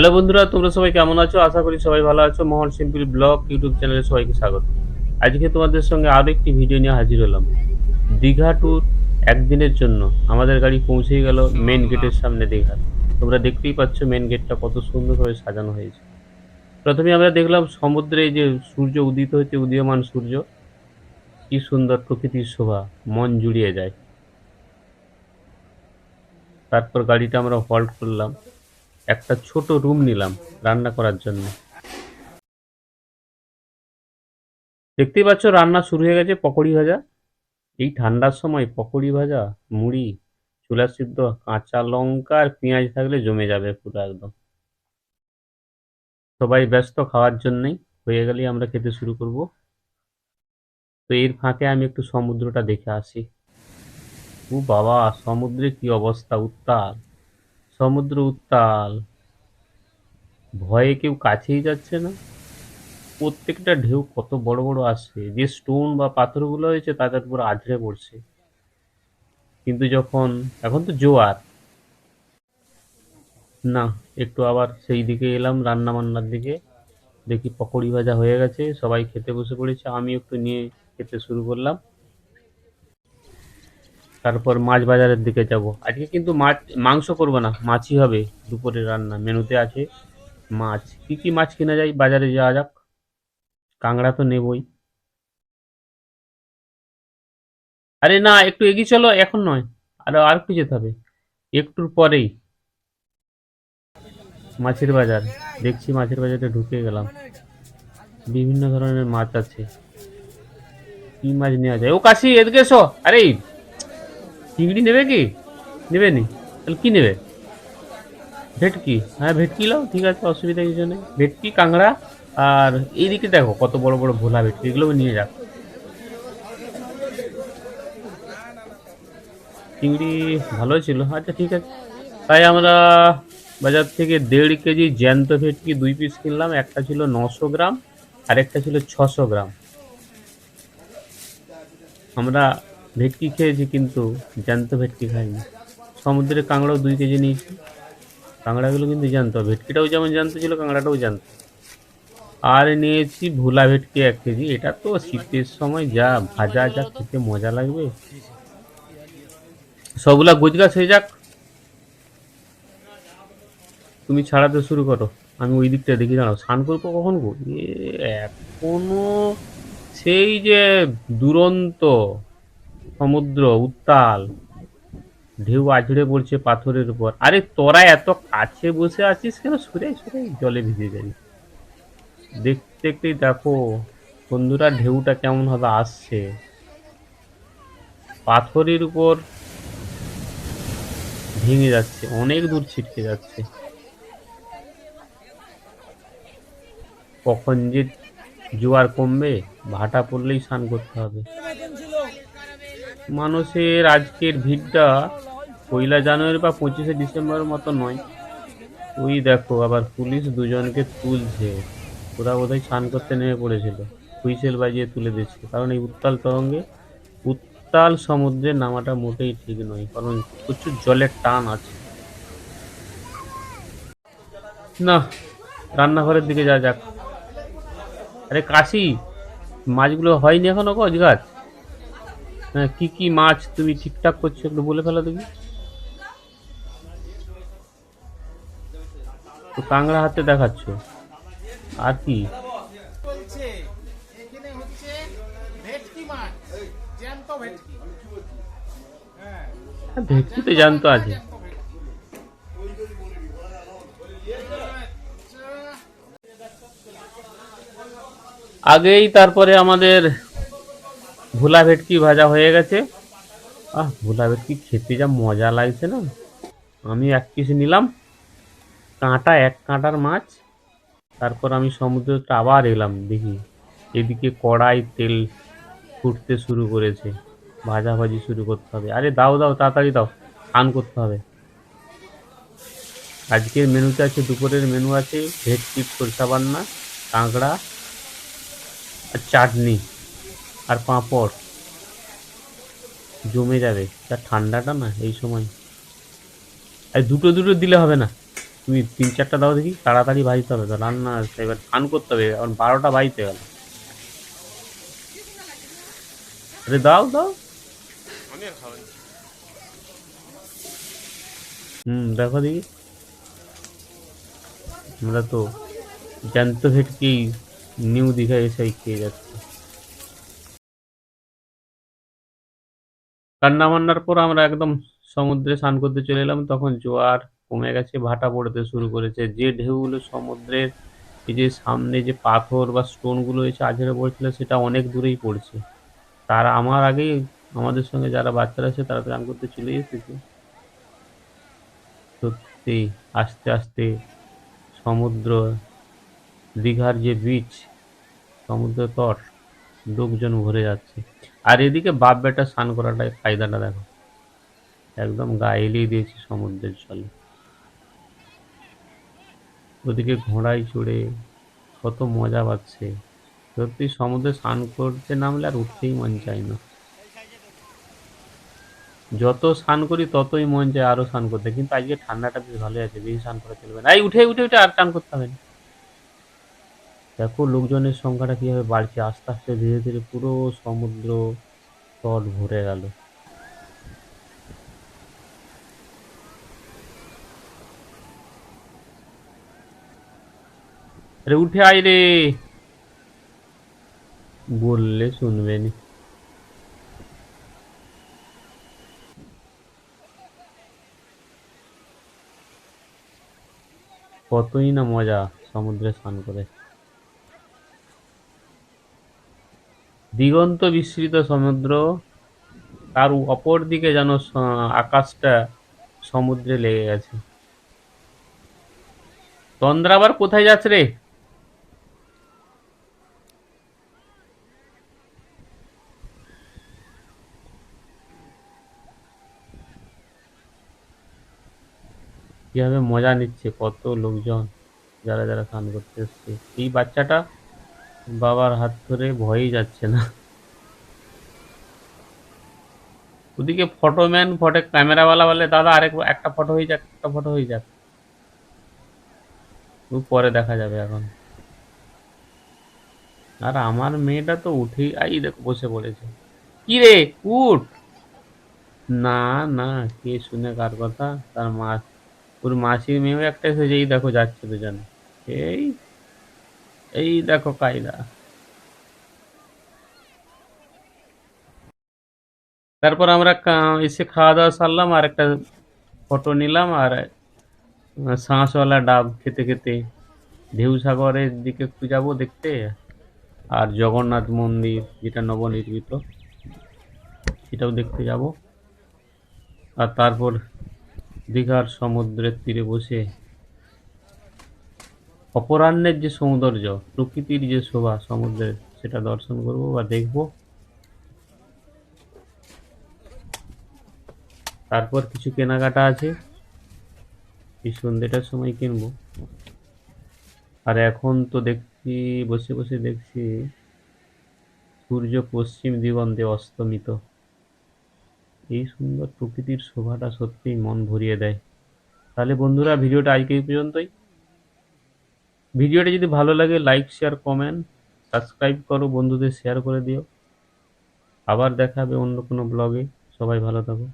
Hello বন্ধুরা, তোমরা সবাই কেমন আছো? আশা করি সবাই ভালো আছো। মোহন সিম্পল ব্লগ ইউটিউব চ্যানেলে সবাইকে স্বাগত। আজকে তোমাদের সঙ্গে আরও একটি ভিডিও নিয়ে হাজির হলাম। দীঘা ট্যুর একদিনের জন্য। আমাদের গাড়ি পৌঁছে গেল মেন গেটের সামনে দীঘা। তোমরা দেখতেই পাচ্ছ মেন গেটটা কত সুন্দরভাবে সাজানো হয়েছে। প্রথমে আমরা দেখলাম সমুদ্রে যে সূর্য উদিত হচ্ছে উদীয়মান সূর্য। কি সুন্দর প্রকৃতির শোভা, মন জুড়িয়ে যায়। তারপর গাড়িটা আমরা হল্ট করলাম। একটা ছোট রুম নিলাম রান্না করার জন্য। দেখতেই পাচ্ছ, রান্না শুরু হয়ে গেছে পকোড়ি ভাজা। এই ঠান্ডার সময় পকোড়ি ভাজা, মুড়ি চুলা সিদ্ধ কাঁচা লঙ্কা আর পেঁয়াজ থাকলে জমে যাবে পুরো একদম। সবাই ব্যস্ত খাওয়ার জন্যই হয়ে গেলেই আমরা খেতে শুরু করব। তো এর ফাঁকে আমি একটু সমুদ্রটা দেখে আসি। ও বাবা, সমুদ্রে কি অবস্থা, উত্তাল। সমুদ্র উত্তাল। ভয়ে কেউ কাছেই যাচ্ছে না। প্রত্যেকটা ঢেউ কত বড় বড় আসছে যে স্টোন বা পাথরগুলো হয়েছে তাদের পুরো আছড়ে পড়ছে। কিন্তু যখন, এখন তো জোয়ার। না, একটু আবার সেই দিকে এলাম রান্না বান্নার দিকে। দেখি পকোড়ি ভাজা হয়ে গেছে, সবাই খেতে বসে পড়েছে আমি একটু নিয়ে খেতে শুরু করলাম। তারপর মাছ বাজারের দিকে যাব। আজকে কিন্তু মাছ, মাংস করব না, মাছই হবে দুপুরের রান্না। মেনুতে আছে মাছ। কি কি মাছ কেনা যায় বাজারে যাওয়া যাক। কাঁকড়া তো নেবই। আরে না, একটু এগিয়ে চলো, এখন নয়। আরও আর একটু যেতে হবে। একটুর পরেই। মাছের বাজার। দেখছি মাছের বাজারে ঢুকে গেলাম। বিভিন্ন ধরনের মাছ আছে। কি মাছ নেওয়া যায়? ও কাশি, এদিকে এসো। আরে চিংড়ি নেবে কি? নেবে নি? তাহলে কি নেবে? ভেটকি। হ্যাঁ ভেটকি লাও ঠিক আছে, অসুবিধা কিছু নেই। ভেটকি, কাঁকড়া আর এইদিকে দেখো, কত বড় বড় ভোলা ভেটকি, এগুলো নিয়ে যাক চিংড়ি ভালো ছিল। আচ্ছা ঠিক আছে। তাই আমরা বাজার থেকে দেড় কেজি জ্যান্ত ভেটকি দুই পিস কিনলাম। একটা ছিল নশো গ্রাম আর একটা ছিল ছশো গ্রাম। আমরা ভেটকি খেয়েছি কিন্তু জ্যান্ত ভেটকি খাইনি। সমুদ্রের কাঁকড়াও দুই কেজি নিয়েছি। কাঁকড়াগুলো কিন্তু জানতো ভেটকিটাও যেমন জানতো ছিল, কাঁকড়াটাও জানতো আর নিয়েছি ভোলা ভেটকি এক কেজি। এটা তো শীতের সময় যা ভাজা, যা খেতে মজা লাগবে। সবগুলা গুজগাছ হয়ে যাক। তুমি ছাড়াতে শুরু করো। আমি ওই দিকটা দেখি, দাঁড়াও। স্নান করব কখন গো? এখনও সেই যে দুরন্ত সমুদ্র, উত্তাল। ঢেউ আছড়ে পড়ছে পাথরের উপর। আরে, তোরা এত কাছে বসে আছিস কেন? সরে সরে জলে ভিজে যাবি। দেখতে দেখতেই দেখো, বন্ধুরা, ঢেউটা কেমন ভাবে আসছে। পাথরের উপর ভেঙে যাচ্ছে, অনেক দূর ছিটকে যাচ্ছে। কখন যে জোয়ার কমবে, ভাটা পড়লেই স্নান করতে হবে। মানুষের আজকের ভিড়টা পয়লা জানুয়ারি বা পঁচিশে ডিসেম্বরের মতো নয়। ওই দেখো, আবার পুলিশ দুজনকে তুলছে। ওরা বোধহয় স্নান করতে নেমে পড়েছিল। হুইসেল বাজিয়ে তুলে দিচ্ছে। কারণ এই উত্তাল তরঙ্গে উত্তাল সমুদ্রে নামাটা মোটেই ঠিক নয়, কারণ প্রচুর জলের টান আছে। না, রান্নাঘরের দিকে যা যাক। আরে কাশি, মাছগুলো হয়নি এখনও গজ গাছ কি কি মাছ তুমি ঠিকঠাক করছ একটু বলে ফেলো দেখি। তো কাংড়া হাতে দেখাচ্ছ। আর কি? ভেটকি জ্যান্ত ভেটকি। হ্যাঁ। হ্যাঁ, ভেটকি তো জানতো আছে আগেই তারপরে আমাদের ভোলা ভেটকি ভাজা হয়ে গেছে। আহ, ভোলা ভেটকি খেতে যা মজা লাগছে না। আমি এক পিস নিলাম। কাঁটা, এক কাঁটার মাছ। তারপর আমি সমুদ্রটা আবার এলাম, দেখি। এদিকে কড়াই তেল ফুটতে শুরু করেছে। ভাজাভাজি শুরু করতে হবে। আরে, দাও দাও, তাড়াতাড়ি দাও। আন করতে হবে। আজকের মেনুতে আছে, দুপুরের মেনু আছে, ভেটকি সরষা বান্না, কাঁকড়া আর চাটনি। আর পাঁপড়। জমে যাবে। যা ঠান্ডাটা না এই সময়। আর দুটো দুটো দিলে হবে না। তুমি তিন চারটা দাও দেখি, তাড়াতাড়ি ভাজতে হবে তো। রান্না এবার স্নান করতে হবে, এখন বারোটা বাজতে গেল। আরে দাও দাও। হুম, দেখো দেখি। আমরা তো জ্যান্ত ভেটকেই নিউ দীঘা এসে খেয়ে যাচ্ছি। রান্না বান্নার পর আমরা একদম সমুদ্রে স্নান করতে চলে এলাম, তখন জোয়ার কমে গেছে, ভাটা পড়তে শুরু করেছে। যে ঢেউগুলো সমুদ্রের এই যে সামনে যে পাথর বা স্টোনগুলো এসে আঝেড়ে পড়ছিল, সেটা অনেক দূরেই পড়ছে। তার আমার আগেই আমাদের সঙ্গে যারা বাচ্চারা আছে, তারা স্নান করতে চলে এসেছে। সত্যি, আস্তে আস্তে সমুদ্র, দীঘার যে বিচ সমুদ্র তট, লোকজন ভরে যাচ্ছে। আর এদিকে বাপ বেটা স্নান করাটা ফায়দাটা দেখো। একদম গা এলিয়ে দিয়েছে সমুদ্রের জলে। ওদিকে ঘোড়ায় চড়ে কত মজা পাচ্ছে। সত্যি সমুদ্রে স্নান করতে নামলে আর উঠতেই মন চায় না। যত স্নান করি ততই মন চায় আরও স্নান করতে। কিন্তু আজকে ঠান্ডাটা বেশ ভালো আছে, বেশি স্নান করা চলবে না। এই উঠে উঠে উঠে আর স্নান করতে হবে না। দেখো, লোকজনের সংখ্যাটা কীভাবে বাড়ছে? আস্তে আস্তে ধীরে ধীরে পুরো সমুদ্র তট ভরে গেল। আরে উঠে আয় রে। বললে শুনবে নি। কতই না মজা সমুদ্রে স্নান করে। দিগন্ত বিস্তৃত সমুদ্র, তার অপর দিকে যেন আকাশটা সমুদ্রে লেগে গেছে। তন্দ্রা আবার কোথায় যাচ্ছে রে? কীভাবে মজা নিচ্ছে কত লোকজন যারা যারা স্নান করতে এসছে। এই বাচ্চাটা বাবার হাত ধরে ভয়েই যাচ্ছে না। ওদিকে ফটোম্যান, ফটো ক্যামেরাওয়ালা বলে, দাদা, আরেক, একটা ফটো হয়ে যাক, একটা ফটো হয়ে যাক। পরে দেখা যাবে এখন। আর আমার মেয়েটা তো উঠেই, আই দেখো, বসে পড়েছে। কি রে, উঠ! না না, কে শুনে কার কথা, তার মা, ওর মাসির মেয়েও একটা এসেছে, এই দেখো, যাচ্ছে দুজনে। এই এই দেখো কায়দা। তারপর আমরা এসে খাওয়া দাওয়া সারলাম, আর একটা ফটো নিলাম, আর শাঁসওয়ালা ডাব খেতে খেতে ঢেউ সাগরের দিকে একটু যাব দেখতে, আর জগন্নাথ মন্দির, যেটা নবনির্মিত, সেটাও দেখতে যাব। আর তারপর দীঘার সমুদ্রের তীরে বসে অপরাহ্নের যে সৌন্দর্য, প্রকৃতির যে শোভা সমুদ্রের সেটা দর্শন করব বা দেখব। তারপর কিছু কেনাকাটা আছে। এই সন্ধ্যেটার সময় কিনবো। আর এখন তো দেখছি, বসে বসে দেখছি, সূর্য পশ্চিম দিগন্তে অস্তমিত। এই সুন্দর প্রকৃতির শোভাটা সত্যিই মন ভরিয়ে দেয়। তাহলে বন্ধুরা, ভিডিওটা আজকে এই পর্যন্তই। ভিডিওটা যদি ভালো লাগে লাইক শেয়ার কমেন্ট সাবস্ক্রাইব করো, বন্ধুদের শেয়ার করে দিও। আবার দেখা হবে অন্য কোনো ব্লগে সবাই ভালো থাকো।